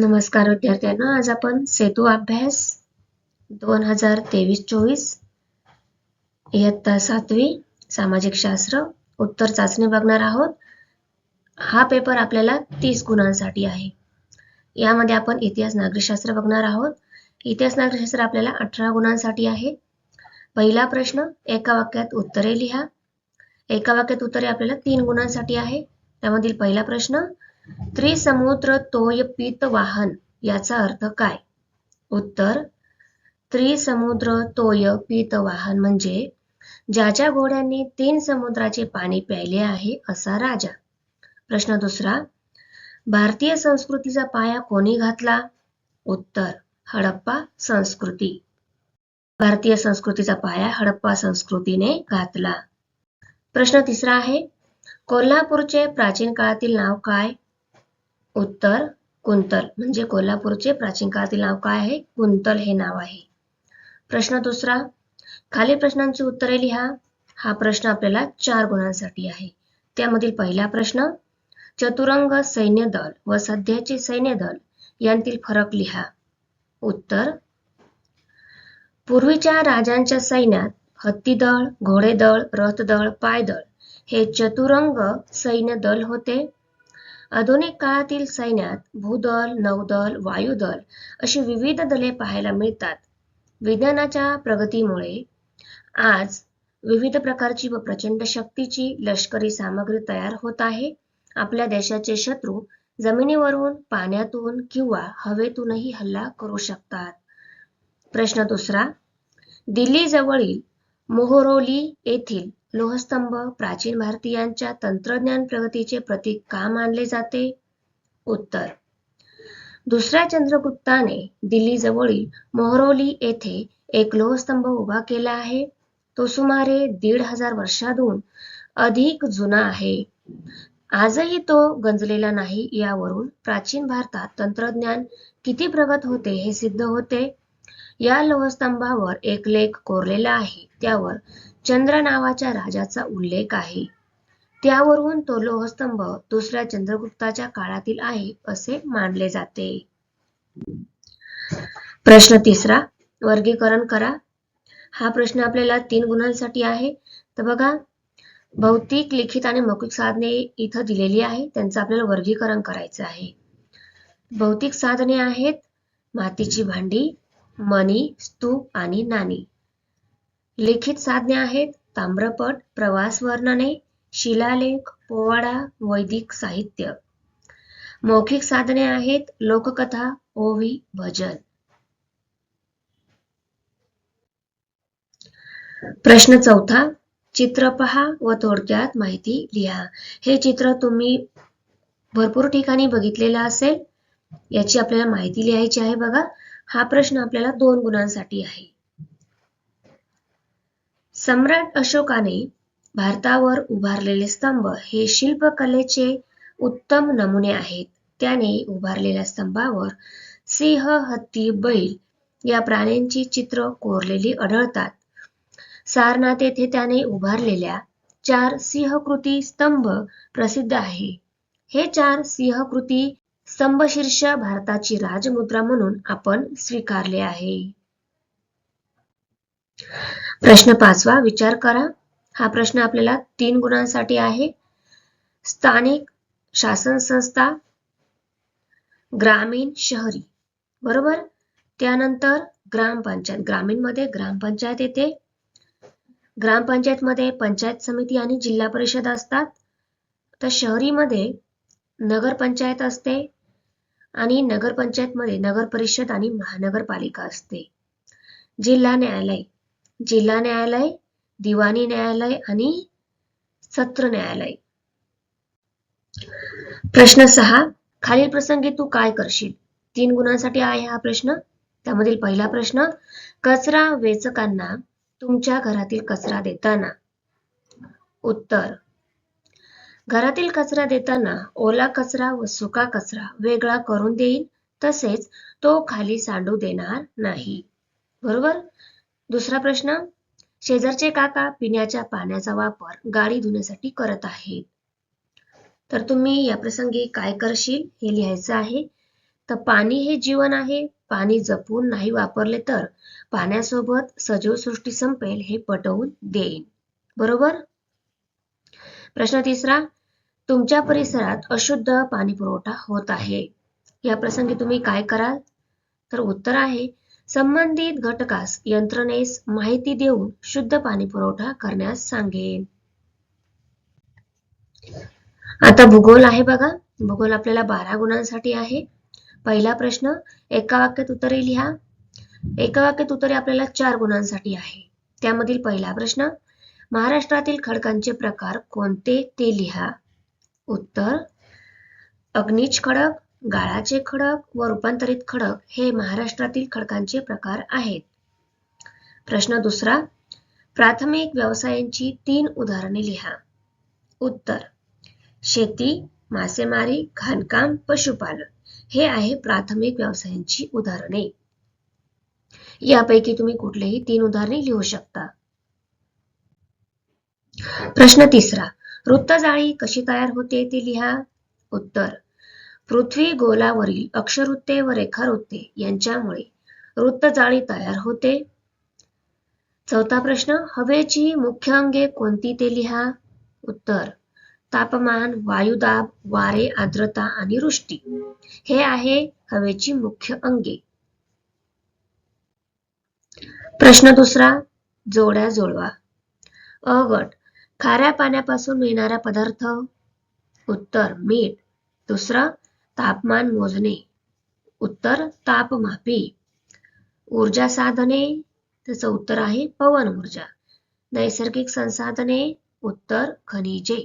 नमस्कार विद्यार्थ्यांना आज आपण सेतू अभ्यास दोन हजार तेवीस चोवीस इयत्ता सातवी सामाजिक शास्त्र उत्तर चाचणी बघणार आहोत. हा पेपर आपल्याला तीस गुणांसाठी आहे. यामध्ये आपण इतिहास नागरिकशास्त्र बघणार आहोत. इतिहास नागरिकशास्त्र आपल्याला अठरा गुणांसाठी आहे. पहिला प्रश्न एका वाक्यात उत्तरे लिहा. एका वाक्यात उत्तरे आपल्याला तीन गुणांसाठी आहे. त्यामधील पहिला प्रश्न त्रिसमुद्र तोय पित वाहन याचा अर्थ काय? उत्तर त्रिसमुद्र तोय पित वाहन म्हणजे ज्याच्या घोड्यांनी तीन समुद्राचे पाणी प्यायले आहे असा राजा. प्रश्न दुसरा भारतीय संस्कृतीचा पाया कोणी घातला? उत्तर हडप्पा संस्कृती. भारतीय संस्कृतीचा पाया हडप्पा संस्कृतीने घातला. प्रश्न तिसरा आहे कोल्हापूरचे प्राचीन काळातील नाव काय? उत्तर कुंतल म्हणजे कोल्हापूरचे प्राचीन काळातील नाव काय आहे? कुंतल हे नाव आहे. प्रश्न दुसरा खालील प्रश्नांची उत्तरे लिहा. हा प्रश्न आपल्याला चार गुणांसाठी आहे. त्यामधील पहिला प्रश्न चतुरंग सैन्य दल व सध्याचे सैन्य दल यांतील फरक लिहा. उत्तर पूर्वीच्या राजांच्या सैन्यात हत्तीदळ घोडेदळ रथदळ पायदळ हे चतुरंग सैन्य दल होते. आधुनिक काळातील सैन्यात भूदल नौदल वायुदल अशी विविध दले पाहायला मिळतात. विज्ञानाच्या प्रगतीमुळे आज विविध प्रकारची व प्रचंड शक्तीची लष्करी सामग्री तयार होत आहे. आपल्या देशाचे शत्रू जमिनीवरून पाण्यातून किंवा हवेतूनही हल्ला करू शकतात. प्रश्न दुसरा दिल्ली जवळील मोहरोली येथील लोहस्तंभ प्राचीन भारतीयांच्या तंत्रज्ञान प्रगतीचे प्रतीक का मानले जाते? उत्तर. दुसऱ्या चंद्रगुप्ताने दिल्ली जवळील मोहरोली येथे एक लोहस्तंभ उभा केला आहे. तो सुमारे दीड हजार वर्षांहून अधिक जुना आहे. आजही तो गंजलेला नाही. यावरून प्राचीन भारतात तंत्रज्ञान किती प्रगत होते हे सिद्ध होते? या लोहस्तंभावर एक लेख कोरलेला आहे. त्यावर चंद्र नावाच्या राजाचा उल्लेख आहे. त्यावरून तो लोहस्तंभ दुसऱ्या चंद्रगुप्ताच्या काळातील आहे असे मानले जाते. प्रश्न तिसरा वर्गीकरण करा. हा प्रश्न आपल्याला तीन गुणांसाठी आहे. तर बघा भौतिक लिखित आणि मौखिक साधने इथं दिलेली आहे. त्यांचं आपल्याला वर्गीकरण करायचं आहे. भौतिक साधने आहेत मातीची भांडी मणी स्तूप आणि नाणी. लिखित साधने आहेत ताम्रपट प्रवास वर्णने शिलालेख पोवाडा वैदिक साहित्य. मौखिक साधने आहेत लोककथा ओवी भजन. प्रश्न चौथा चित्र पहा व थोडक्यात माहिती लिहा. हे चित्र तुम्ही भरपूर ठिकाणी बघितलेलं असेल याची आपल्याला माहिती लिहायची आहे बघा. हा प्रश्न आपल्याला दोन गुणांसाठी आहे. सम्राट अशोकाने भारतावर उभारलेले स्तंभ हे शिल्पकलेचे उत्तम नमुने आहेत. त्याने उभारलेल्या स्तंभावर सिंह हत्ती बैल या प्राण्यांची चित्र कोरलेली आढळतात. सारनाथ येथे त्याने उभारलेल्या चार सिंहकृती स्तंभ प्रसिद्ध आहे. हे चार सिंहकृती स्तंभशीर्ष भारताची राजमुद्रा म्हणून आपण स्वीकारले आहे. प्रश्न पाचवा विचार करा. हा प्रश्न आपल्याला तीन गुणांसाठी आहे. स्थानिक शासन संस्था ग्रामीण शहरी बरोबर? त्यानंतर ग्रामपंचायत ग्रामीणमध्ये ग्रामपंचायत येते. ग्रामपंचायत मध्ये पंचायत समिती आणि जिल्हा परिषद असतात. तर शहरीमध्ये नगरपंचायत असते. आणि नगरपंचायत मध्ये नगर परिषद आणि महानगरपालिका असते. जिल्हा न्यायालय. जिल्हा न्यायालय दिवाणी न्यायालय आणि सत्र न्यायालय. प्रश्न सहा खालील प्रसंगी तू काय करशील? तीन गुणांसाठी आहे हा प्रश्न. त्यामधील पहिला प्रश्न कचरा वेचकांना तुमच्या घरातील कचरा देताना. उत्तर घरातील कचरा देताना ओला कचरा व सुका कचरा वेगळा करून देईन तसेच तो खाली सांडू देणार नाही. बरोबर? दुसरा प्रश्न शेजारचे काका पिण्याच्या पाण्याचा वापर गाडी धुण्यासाठी करत आहेत. तर तुम्ही या प्रसंगी काय करशील हे लिहायचं आहे. तर पाणी हे जीवन आहे. पाणी जपून नाही वापरले तर पाण्यासोबत सजीव सृष्टी संपेल हे पटवून देईन. बरोबर? प्रश्न तिसरा तुमच्या परिसरात अशुद्ध पाणी पुरवठा होत आहे. या प्रसंगी तुम्ही काय कराल? तर उत्तर आहे संबंधित घटकास यंत्रणेस माहिती देऊन शुद्ध पाणी पुरवठा करण्यास सांगेन. आता भूगोल आहे बघा. भूगोल आपल्याला बारा गुणांसाठी आहे. पहिला प्रश्न एका वाक्यात उत्तरे लिहा. एका वाक्यात उत्तरे आपल्याला चार गुणांसाठी आहे. त्यामधील पहिला प्रश्न महाराष्ट्रातील खडकांचे प्रकार कोणते ते लिहा. उत्तर अग्निज खडक गाळाचे खडक व रूपांतरित खडक हे महाराष्ट्रातील खडकांचे प्रकार आहेत. प्रश्न दुसरा प्राथमिक व्यवसायांची तीन उदाहरणे लिहा. उत्तर शेती मासेमारी खाणकाम पशुपालन हे आहे प्राथमिक व्यवसायांची उदाहरणे. यापैकी तुम्ही कुठलेही तीन उदाहरणे लिहू शकता. प्रश्न तिसरा वृत्तजाळी कशी तयार होते ते लिहा. उत्तर. पृथ्वी गोलावरील अक्षवृत्ते व रेखावृत्ते यांच्यामुळे वृत्तजाळी तयार होते. चौथा प्रश्न हवेची मुख्य अंगे कोणती ते लिहा. उत्तर. तापमान वायुदाब वारे आर्द्रता आणि वृष्टी. हे आहे हवेची मुख्य अंगे. प्रश्न दुसरा जोड्या जोडवा. अ गट. खाऱ्या पाण्यापासून मिळणारा पदार्थ. उत्तर मीठ. दुसरं तापमान मोजणे. उत्तर तापमापी. ऊर्जा साधने. त्याचं उत्तर आहे पवन ऊर्जा. नैसर्गिक संसाधने. उत्तर खनिजे.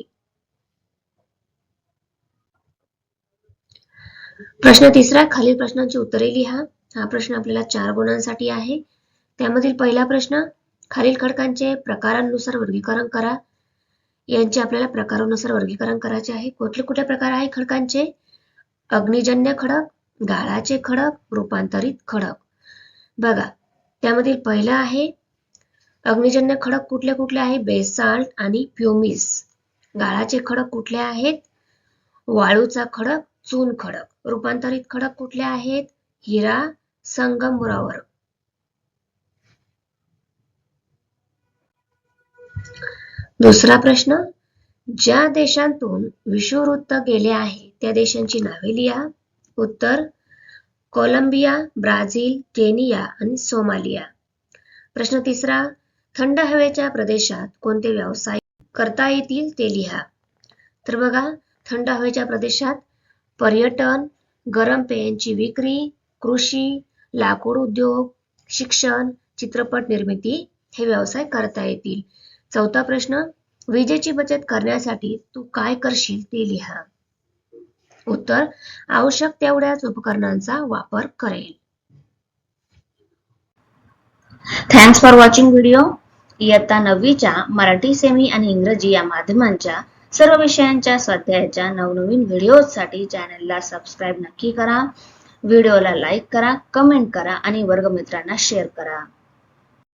प्रश्न तिसरा खालील प्रश्नांची उत्तरे लिहा. हा प्रश्न आपल्याला चार गुणांसाठी आहे. त्यामधील पहिला प्रश्न खालील खडकांचे प्रकारांनुसार वर्गीकरण करा. यांचे आपल्याला प्रकारानुसार वर्गीकरण करायचे आहे. कुठले कुठले प्रकार आहे खडकांचे? अग्निजन्य खडक गाळाचे खडक रूपांतरित खडक. बघा त्यामधील पहिलं आहे अग्निजन्य खडक कुठले कुठले आहे? बेसाल्ट आणि प्युमिस. गाळाचे खडक कुठले आहेत? वाळूचा खडक चून खडक. रूपांतरित खडक कुठले आहेत? हिरा संगमरावर. दुसरा प्रश्न ज्या देशांतून विषुववृत्त गेले आहे त्या देशांची नावे लिहा. उत्तर कोलंबिया ब्राझील केनिया आणि सोमालिया. प्रश्न तिसरा थंड हवेच्या प्रदेशात कोणते व्यवसाय करता येतील ते लिहा. तर बघा थंड हवेच्या प्रदेशात पर्यटन गरम पेयांची विक्री कृषी लाकूड उद्योग शिक्षण चित्रपट निर्मिती हे व्यवसाय करता येतील. चौथा प्रश्न विजेची बचत करण्यासाठी तू काय करशील ते लिहा. उत्तर आवश्यक तेवढ्याच उपकरणांचा वापर करेल. थँक्स फॉर वॉचिंग व्हिडिओ इयत्ता नववीच्या मराठी सेमी आणि इंग्रजी या माध्यमांच्या सर्व विषयांच्या स्वाध्यायाच्या नवनवीन व्हिडिओसाठी चॅनलला सबस्क्राईब नक्की करा. व्हिडिओला लाईक करा कमेंट करा आणि वर्गमित्रांना शेअर करा.